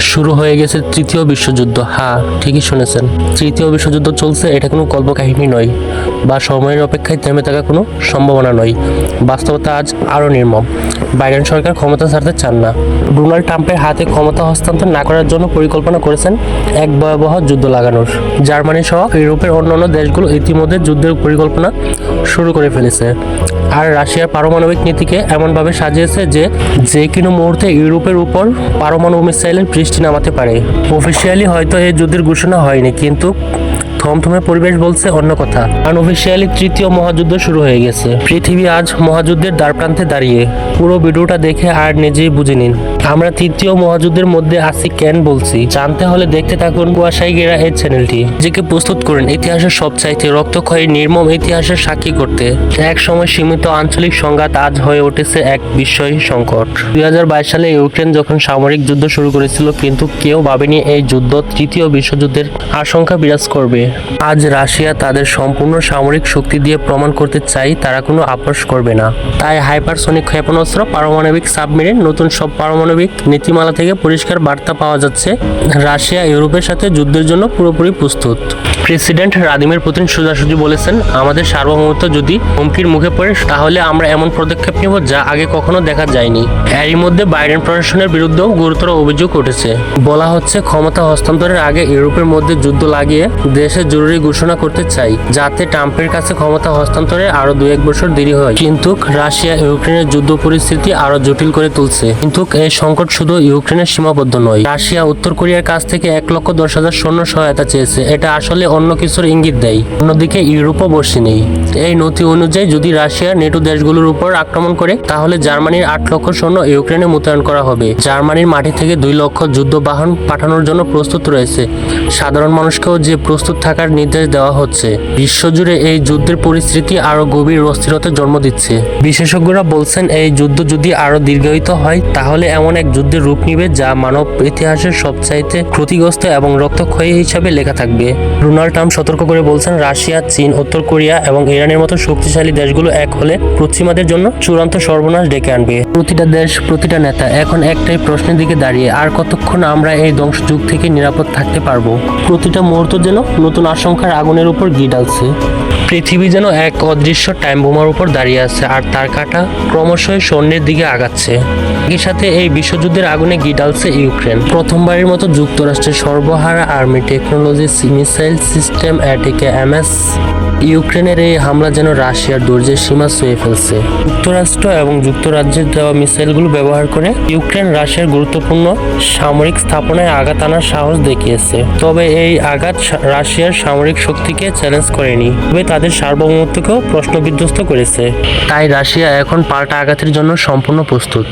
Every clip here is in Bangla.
শুরু হয়ে গেছে তৃতীয় বিশ্বযুদ্ধ। হ্যাঁ ঠিকই শুনেছেন। তৃতীয় বিশ্বযুদ্ধ চলছে, এটা কোনো কল্পকাহিনী নয় বা সময়ের অপেক্ষায় থেমে থাকা কোনো সম্ভাবনা নয়। বাস্তবতা আজ আরও নির্মম। বাইডেন সরকার ক্ষমতা ছাড়তে চান না। ডোনাল্ড ট্রাম্পের হাতে ক্ষমতা হস্তান্তর না করার জন্য পরিকল্পনা করেছেন এক ভয়াবহ যুদ্ধ লাগানোর। জার্মানি সহ ইউরোপের অন্যান্য দেশগুলো ইতিমধ্যে যুদ্ধের পরিকল্পনা শুরু করে ফেলেছে। আর রাশিয়ার পারমাণবিক নীতিকে এমনভাবে সাজিয়েছে যে যে কোনো মুহূর্তে ইউরোপের উপর পারমাণবিক মিসাইলের বৃষ্টি নামাতে পারে। অফিসিয়ালি হয়তো এই যুদ্ধের ঘোষণা হয়নি, কিন্তু থমথমে পরিবেশ বলছে অন্য কথা। আনঅফিসিয়ালি তৃতীয় মহাযুদ্ধ শুরু হয়ে গেছে। পৃথিবী আজ মহাযুদ্ধের দ্বারপ্রান্তে দাঁড়িয়ে। পুরো ভিডিওটা দেখে আর নিজেই বুঝে নিন। আমরা তৃতীয় মহাযুদ্ধের মধ্যে আছি কেন বলছি। জানতে হলে দেখতে থাকুন কুয়াশাই গেরা এই চ্যানেলটি নিজেকে প্রস্তুত করেন ইতিহাসের সবচাইতে রক্তক্ষয়ী, নির্মম ইতিহাসের সাক্ষী করতে। এক সময় সীমিত আঞ্চলিক সংঘাত আজ হয়ে উঠেছে এক বিস্ময় সংকট। দুই হাজার বাইশ সালে ইউক্রেন যখন সামরিক যুদ্ধ শুরু করেছিল, কিন্তু কেউ ভাবেনি এই যুদ্ধ তৃতীয় বিশ্বযুদ্ধের আশঙ্কা বিরাজ করবে। আজ রাশিয়া তাদের সম্পূর্ণ সামরিক শক্তি দিয়ে প্রমাণ করতে চাই, তারা কোনো আপোষ করবে না। তাই হাইপারসনিক ক্ষেপণাস্ত্র, পারমাণবিক সাবমেরিন, নতুন সব পারমাণবিক নীতিমালা থেকে পরিষ্কার বার্তা পাওয়া যাচ্ছে। রাশিয়া ইউরোপের সাথে যুদ্ধের জন্য পুরোপুরি প্রস্তুত। প্রেসিডেন্ট রাদিমির পুতিন সোজাসুজি বলেছেন, আমাদের সার্বভৌমত্ব যদি হুমকির মুখে পড়ে, তাহলে আমরা এমন পদক্ষেপ নেব যা আগে কখনো দেখা যায়নি। এরই মধ্যে বাইডেন প্রশাসনের বিরুদ্ধেও গুরুতর অভিযোগ উঠেছে। বলা হচ্ছে, ক্ষমতা হস্তান্তরের আগে ইউরোপের মধ্যে যুদ্ধ লাগিয়ে দেশে জরুরি ঘোষণা করতে চাই, যাতে ট্রাম্পের কাছে ক্ষমতা হস্তান্তরে আরও দু এক বছর দেরি হয়। কিন্তু রাশিয়া ইউক্রেনের যুদ্ধ পরিস্থিতি আরও জটিল করে তুলছে। কিন্তু এই সংকট শুধু ইউক্রেনের সীমাবদ্ধ নয়, রাশিয়া উত্তর কোরিয়ার কাছ থেকে এক লক্ষ দশ হাজার সৈন্য সহায়তা চেয়েছে। এটা আসলে অন্য কিছুর ইঙ্গিত দেয়। অন্যদিকে ইউরোপও বসে নেই। এই নথি অনুযায়ী যদি রাশিয়া নেটো দেশগুলোর উপর আক্রমণ করে, তাহলে জার্মানির আট লক্ষ সৈন্য ইউক্রেনে মোতায়েন করা হবে। জার্মানির মাটি থেকে দুই লক্ষ যুদ্ধ বাহন পাঠানোর জন্য প্রস্তুত রয়েছে। সাধারণ মানুষকেও যে প্রস্তুত থাকার নির্দেশ দেওয়া হচ্ছে। বিশ্বজুড়ে এই যুদ্ধের পরিস্থিতি আরও গভীর অস্থিরতার জন্ম দিচ্ছে। বিশেষজ্ঞরা বলছেন, এই যুদ্ধ যদি আরও দীর্ঘায়িত হয়, তাহলে এমন এক যুদ্ধের রূপ নিবে যা মানব ইতিহাসের সবচাইতে ক্ষতিগ্রস্ত এবং রক্তক্ষয়ী হিসাবে লেখা থাকবে। ডোনাল্ড ট্রাম্প সতর্ক করে বলছেন, রাশিয়া, চীন, উত্তর কোরিয়া এবং ইরানের মতো শক্তিশালী দেশগুলো এক হলে পশ্চিমাদের জন্য চূড়ান্ত সর্বনাশ ডেকে আনবে। প্রতিটা দেশ, প্রতিটা নেতা এখন একটাই প্রশ্নের দিকে দাঁড়িয়ে, আর কতক্ষণ আমরা এই ধ্বংসযুগ থেকে নিরাপদ থাকতে পারব? প্রতিটা মুহূর্ত যেন নতুন আশঙ্কার আগুনের উপর গি ডালছে পৃথিবী যেন এক অদৃশ্য টাইম বোমার উপর দাঁড়িয়ে আছে, আর তার কাটা ক্রমশই সৈন্যের দিকে আগাচ্ছে। একই সাথে এই বিশ্বযুদ্ধের আগুনে গি ডালছে ইউক্রেন। প্রথমবারের মতো যুক্তরাষ্ট্রের সর্বহারা army technology missile system ATACMS ইউক্রেনের এই হামলা যেন রাশিয়ার ধৈর্যের সীমা ছুঁয়ে ফেলছে। যুক্তরাষ্ট্র এবং যুক্তরাজ্যের দেওয়া মিসাইলগুলো ব্যবহার করে ইউক্রেন রাশিয়ার গুরুত্বপূর্ণ সামরিক স্থাপনায় আঘাত আনার সাহস দেখিয়েছে। তবে এই আঘাত রাশিয়ার সামরিক শক্তিকে চ্যালেঞ্জ করেনি, তবে তাদের সার্বভৌমত্বকেও প্রশ্নবিধ্বস্ত করেছে। তাই রাশিয়া এখন পাল্টা আঘাতের জন্য সম্পূর্ণ প্রস্তুত।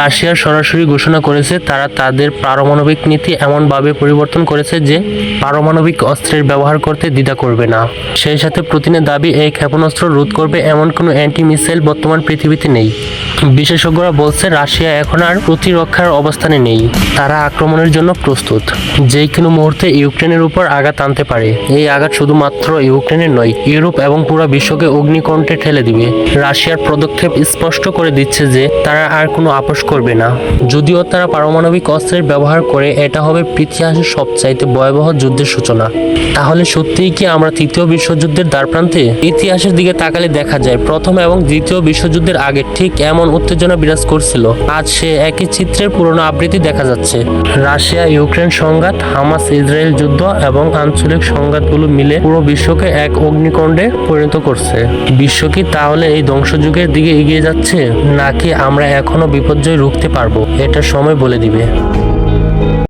রাশিয়া সরাসরি ঘোষণা করেছে তারা তাদের পারমাণবিক নীতি এমনভাবে পরিবর্তন করেছে যে পারমাণবিক অস্ত্রের ব্যবহার করতে দ্বিধা করবে না। সেই সাথে প্রতিনের দাবি, এই ক্ষেপণাস্ত্র রোধ করবে এমন কোনো অ্যান্টি মিসাইল বর্তমান পৃথিবীতে নেই। বিশেষজ্ঞরা বলছে রাশিয়া এখন আর প্রতিরক্ষার অবস্থানে নেই। তারা আক্রমণের জন্য প্রস্তুত। যে কোনো মুহূর্তে ইউক্রেনের উপর আঘাত আনতে পারে। এই আঘাত শুধুমাত্র ইউক্রেনের নয়, ইউরোপ এবং পুরো বিশ্বকে অগ্নিকণ্ঠে ঠেলে দিবে। রাশিয়ার পদক্ষেপ স্পষ্ট করে দিচ্ছে যে, তারা আর কোনো আপোষ করবে না। যদিও তারা পারমাণবিক অস্ত্রের ব্যবহার করে, এটা হবে ইতিহাসের সবচাইতে ভয়াবহ যুদ্ধের সূচনা। তাহলে সত্যিই কি আমরা তৃতীয় বিশ্বযুদ্ধের দ্বারপ্রান্তে ইতিহাসের দিকে তাকালে দেখা যায়, প্রথম এবং দ্বিতীয় বিশ্বযুদ্ধের আগে ঠিক এমন উত্তেজনা বিরাজ করছিল। আজ সে একই চিত্রের পুরনো আবৃত্তি দেখা যাচ্ছে। রাশিয়া, ইউক্রেন সংঘাত, হামাস, ইসরায়েল যুদ্ধ এবং আঞ্চলিক সংঘাতগুলো মিলে পুরো বিশ্বকে এক অগ্নিকণ্ডে পরিণত করছে। বিশ্ব কি তাহলে এই ধ্বংসযুগের দিকে এগিয়ে যাচ্ছে, নাকি আমরা এখনও বিপর্যয় রুখতে পারব? এটা সময় বলে দিবে।